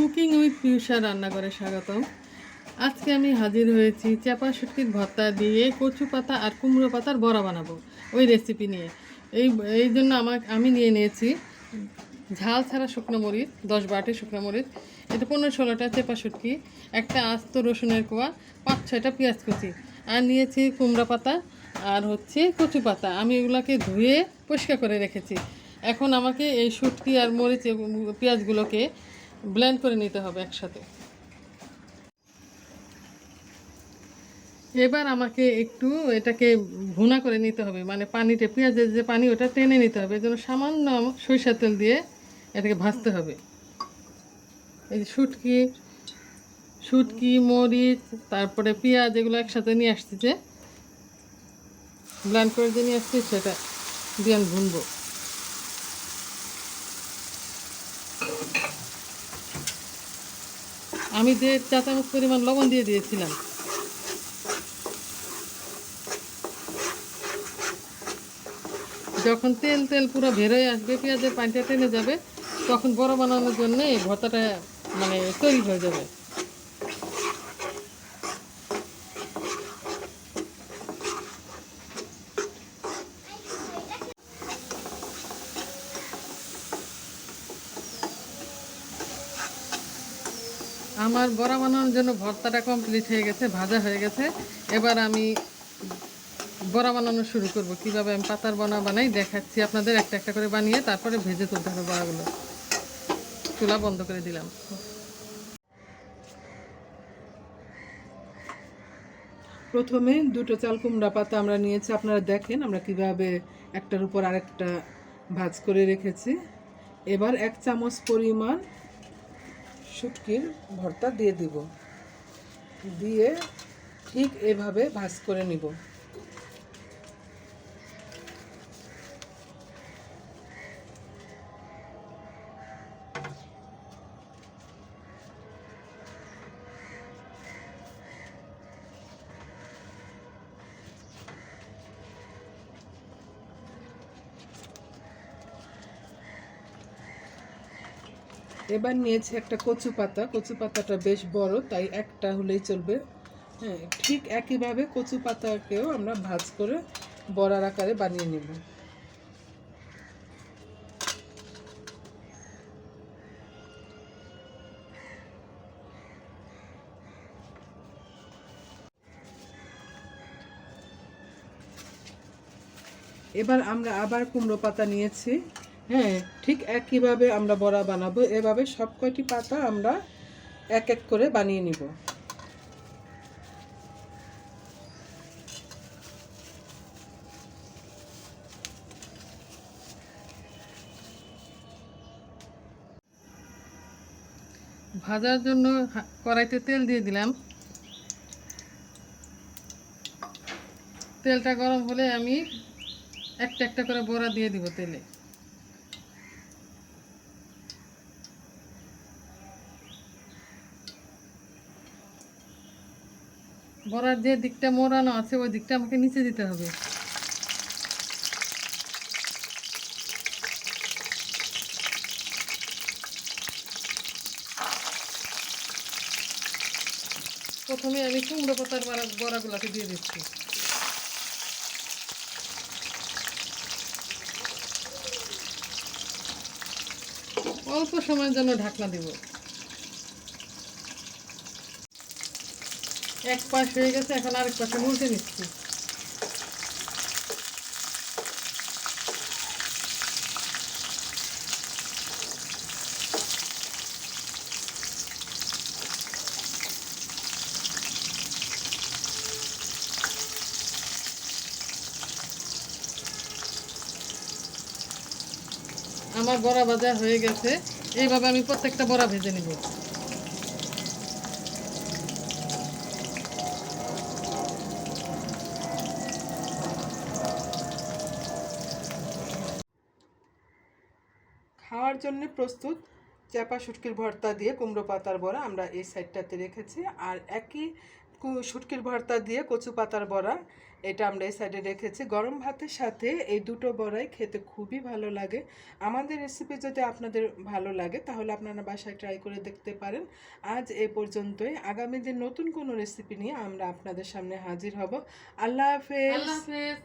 Cooking with পিউষা রান্নাঘরে স্বাগতম। আজকে আমি হাজির হয়েছি চাপা শুটকির ভর্তা দিয়ে কচু পাতা আর কুমড়ো পাতার বড়া বানাবো ওই রেসিপি নিয়ে। এই এই জন্য আমার আমি নিয়ে নিয়েছি ঝাল ছাড়া শুকনো মরিচ, দশ বাটি শুকনো মরিচ, এটা পনেরো ষোলোটা চেপা শুটকি, একটা আস্ত রসুনের কোয়া, পাঁচ ছয়টা পেঁয়াজ কুচি, আর নিয়েছি কুমড়া পাতা আর হচ্ছে কচু পাতা। আমি এগুলোকে ধুয়ে পরিষ্কার করে রেখেছি। এখন আমাকে এই শুটকি আর মরিচ পেঁয়াজগুলোকে ব্লেন্ড করে নিতে হবে একসাথে। এবার আমাকে একটু এটাকে ভুনা করে নিতে হবে মানে পানিতে, পেঁয়াজের যে পানি ওটা টেনে নিতে হবে, এই জন্য সামান্য সরিষার তেল দিয়ে এটাকে ভাজতে হবে। এই যে শুটকি শুটকি, মরিচ, তারপরে পেঁয়াজ এগুলো একসাথে নিয়ে আসছি যে ব্ল্যান্ড করে যে নিয়ে আসছি সেটা দিয়ে আমি ভুনবো। আমি যে চা চামচ পরিমাণ লবণ দিয়ে দিয়েছিলাম। যখন তেল তেল পুরো ভেরোয় আসবে, পেঁয়াজের পানিটা টেনে যাবে, তখন বড় বানানোর জন্য ভর্তাটা মানে তৈরি হয়ে যাবে। আমার বড়া বানানোর জন্য ভর্তাটা কমপ্লিট হয়ে গেছে, ভাজা হয়ে গেছে। এবার আমি বড়া বানানো শুরু করব। কীভাবে আমি পাতার বড়া বানাই দেখাচ্ছি আপনাদের, একটা একটা করে বানিয়ে তারপরে ভেজে তুলতে হবে বড়াগুলো। চুলা বন্ধ করে দিলাম। প্রথমে দুটো চাল কুমড়া পাতা আমরা নিয়েছি, আপনারা দেখেন আমরা কীভাবে একটার উপর আরেকটা ভাজ করে রেখেছি। এবার এক চামচ পরিমাণ শুটকির ভর্তা দিয়ে দিব। দিয়ে ঠিক এভাবে ভাজ করে নিব। এবার নিয়েছি একটা কচু পাতা। কচু পাতাটা বেশ বড়, তাই একটা হলেই চলবে। হ্যাঁ ঠিক একইভাবে কচু পাতাকেও আমরা ভাজ করে বড়ার আকারে বানিয়ে নেব। এবার আমরা আবার কুমড়ো পাতা নিয়েছি। হ্যাঁ ঠিক একইভাবে আমরা বড়া বানাবো। এভাবে সব কয়টি পাতা আমরা এক এক করে বানিয়ে নিব। ভাজার জন্য কড়াইতে তেল দিয়ে দিলাম। তেলটা গরম হলে আমি একটা একটা করে বড়া দিয়ে দিব তেলে। বড়ার যে দিকটা মোড়ানো আছে, ওই দিকটা আমাকে নিচে দিতে হবে। প্রথমে আমি কুমড়ো পাতার বড়া দিয়ে দিচ্ছি। অল্প সময়ের জন্য ঢাকনা দিব। এক পাশ হয়ে গেছে, এখন আরেক পাশে উল্টে নিচ্ছি। আমার বড়া ভাজা হয়ে গেছে। এইভাবে আমি প্রত্যেকটা বড়া ভেজে নিব। খাওয়ার জন্য প্রস্তুত। চাপা শুটকির ভর্তা দিয়ে কুমড়ো পাতার বড়া আমরা এই সাইডটাতে রেখেছি। আর একই শুটকির ভর্তা দিয়ে কচু পাতার বড়া, এটা আমরা এই সাইডে রেখেছি। গরম ভাতের সাথে এই দুটো বড়াই খেতে খুবই ভালো লাগে। আমাদের রেসিপি যদি আপনাদের ভালো লাগে, তাহলে আপনারা বাসায় ট্রাই করে দেখতে পারেন। আজ এ পর্যন্তই। আগামী দিন নতুন কোনো রেসিপি নিয়ে আমরা আপনাদের সামনে হাজির হব। আল্লাহ হাফেজ। আল্লাহ হাফেজ।